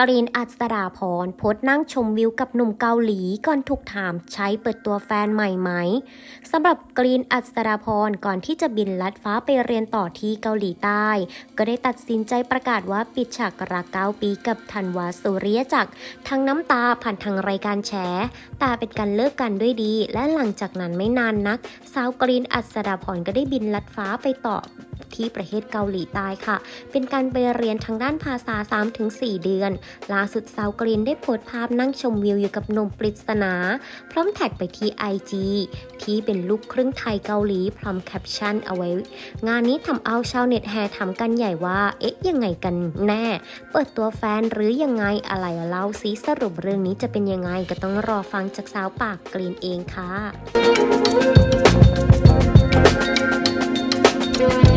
กรีนอัศราพรโพสนั่งชมวิวกับหนุ่มเกาหลีก่อนถูกถามใช้เปิดตัวแฟนใหม่ไหมสำหรับกรีนอัศราพรก่อนที่จะบินลัดฟ้าไปเรียนต่อที่เกาหลีใต้ ก็ได้ตัดสินใจประกาศว่าปิดฉากรักเก้าปีกับธันวาสุริยจักรทั้งน้ำตาผ่านทางรายการแฉแต่เป็นการเลิกกันด้วยดี และหลังจากนั้นไม่นานนัก สาวกรีนอัศราพรก็ได้บินลัดฟ้าไปต่อ ที่ประเทศเกาหลีใต้ค่ะ เป็นการไปเรียนทางด้านภาษา 3-4 เดือน ล่าสุดสาวกรีนได้โพสภาพนั่งชมวิวอยู่กับนมปริศนา พร้อมแท็กไปที่ IG ที่เป็นลูกครึ่งไทยเกาหลีพร้อมแคปชั่นเอาไว้ งานนี้ทำเอาชาวเน็ตแห่ถามกันใหญ่ว่า เอ๊ะยังไงกันแน่ เปิดตัวแฟนหรือยังไงอะไรเล่าซีสรุปเรื่องนี้จะเป็นยังไงก็ต้องรอฟังจากสาวปากกรีนเองค่ะ Thank you.